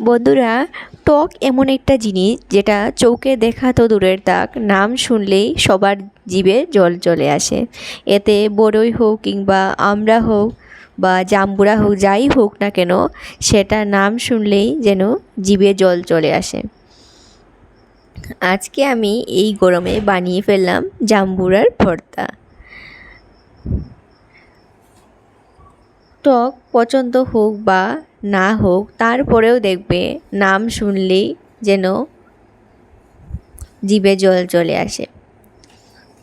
বন্ধুরা, টক এমন একটা জিনিস যেটা চৌকে দেখা তো দূরের তাক নাম শুনলেই সবার জীবে জল চলে আসে। এতে বড়ই হোক কিংবা আমরা হোক বা জাম্বুরা হোক, যাই হোক না কেন, সেটা নাম শুনলেই যেন জীবে জল চলে আসে। আজকে আমি এই গরমে বানিয়ে ফেললাম জাম্বুরার ভর্তা। টক পছন্দ হোক বা না হোক, তারপরেও দেখবে নাম শুনলেই যেন জিভে জল চলে আসে।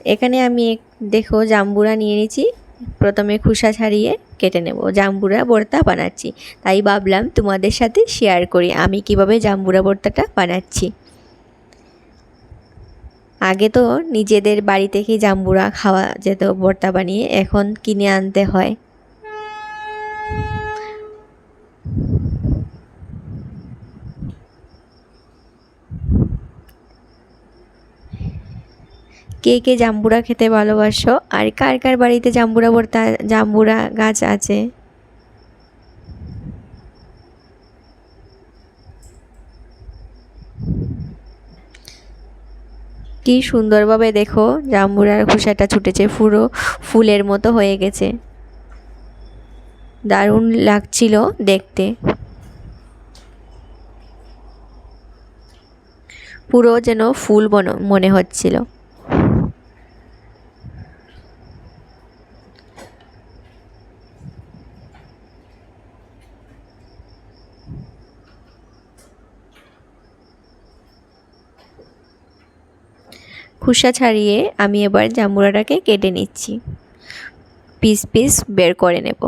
এখানে আমি দেখো, জাম্বুরা নিয়ে নিয়েছি। প্রথমে খোসা ছাড়িয়ে কেটে নেব। জাম্বুরা ভর্তা বানাচ্ছি। তাই ভাবলাম তোমাদের সাথে শেয়ার করি, আমি কীভাবে জাম্বুরা ভর্তাটা বানাচ্ছি। আগে তো নিজেদের বাড়ি থেকে জাম্বুরা খাওয়া যেত, ভর্তা বানিয়ে। এখন কিনে আনতে হয়। কে কে জাম্বুরা খেতে ভালোবাসো? আর কার কার বাড়িতে জাম্বুরা ভর্তা, জাম্বুরা গাছ আছে? কি সুন্দরভাবে দেখো, জাম্বুরার খোসাটা ছুটেছে পুরো ফুলের মতো হয়ে গেছে। দারুণ লাগছিল দেখতে। পুরো যেন ফুল মনে হচ্ছিল। খোসা ছাড়িয়ে আমি এবার জাম্বুরাটাকে কেটে নিচ্ছি। পিস পিস বের করে নেব।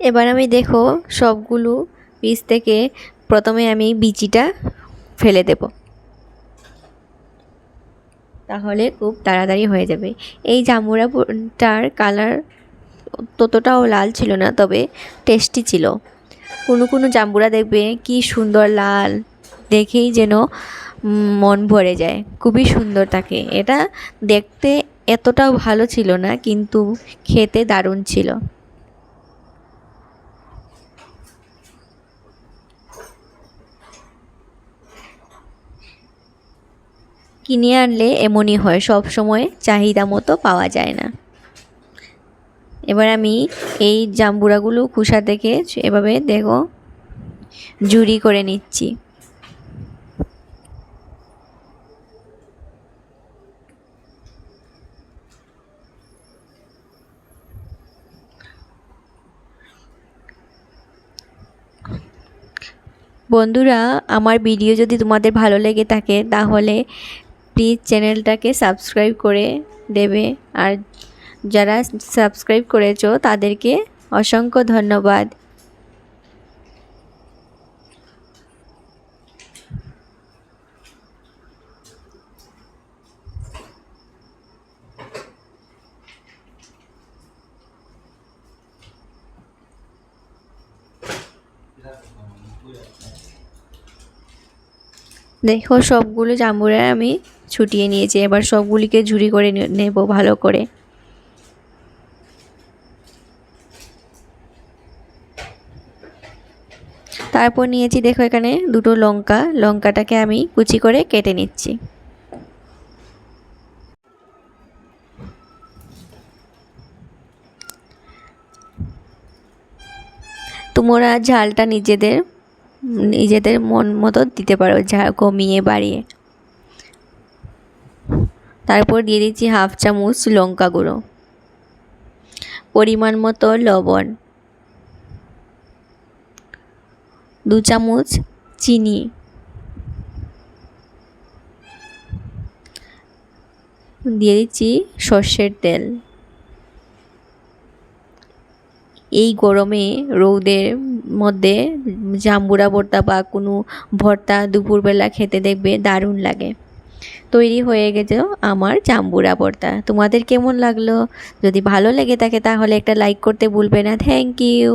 এবার আমি দেখো সবগুলো পিস থেকে প্রথমে আমি বিচিটা ফেলে দেব। তাহলে খুব তাড়াতাড়ি হয়ে যাবে। এই জামুরাটার কালার ততটাও লাল ছিল না, তবে টেস্টি ছিল। কোনো কোনো জাম্বুরা দেখবে কি সুন্দর লাল, দেখেই যেন মন ভরে যায়। খুবই সুন্দর থাকে। এটা দেখতে এতটাও ভালো ছিল না, কিন্তু খেতে দারুণ ছিল। কিনে আনলে এমনই হয়, সব সময় চাহিদা মতো পাওয়া যায় না। এবার আমি এই জাম্বুরাগুলো কুসা থেকে এভাবে দেখো জুড়ি করে নিচ্ছি। বন্ধুরা, আমার ভিডিও যদি তোমাদের ভালো লেগে থাকে, তাহলে প্লিজ চ্যানেলটাকে সাবস্ক্রাইব করে দেবে। আর যারা সাবস্ক্রাইব করেছ, তাদেরকে অসংখ্য ধন্যবাদ। দেখো, সবগুলো জাম্বুরা আমি ছুটিয়ে নিয়েছি। এবার সবগুলিকে ঝুড়ি করে নেব ভালো করে। তারপর নিয়েছি দেখো এখানে দুটো লঙ্কা। লঙ্কাটাকে আমি কুচি করে কেটে নিচ্ছি। তোমরা ঝালটা নিজেদের নিজেদের মন মতো দিতে পারো যা কমিয়ে বাড়িয়ে। তারপর দিয়ে দিচ্ছি হাফ চামচ লঙ্কা গুঁড়ো। পরিমাণ মতো লবণ। দু চামচ চিনি। দিয়ে দিচ্ছি সর্ষের তেল। এই গরমে রৌদের মধ্যে জাম্বুরা ভর্তা বা কোনো ভর্তা দুপুরবেলা খেতে দেখবে দারুণ লাগে। তৈরি হয়ে গেছে আমার চাম্বুরা ভর্তা তোমাদের কেমন লাগল? যদি ভালো লেগে থাকে তাহলে একটা লাইক করতে ভুলবে না। Thank you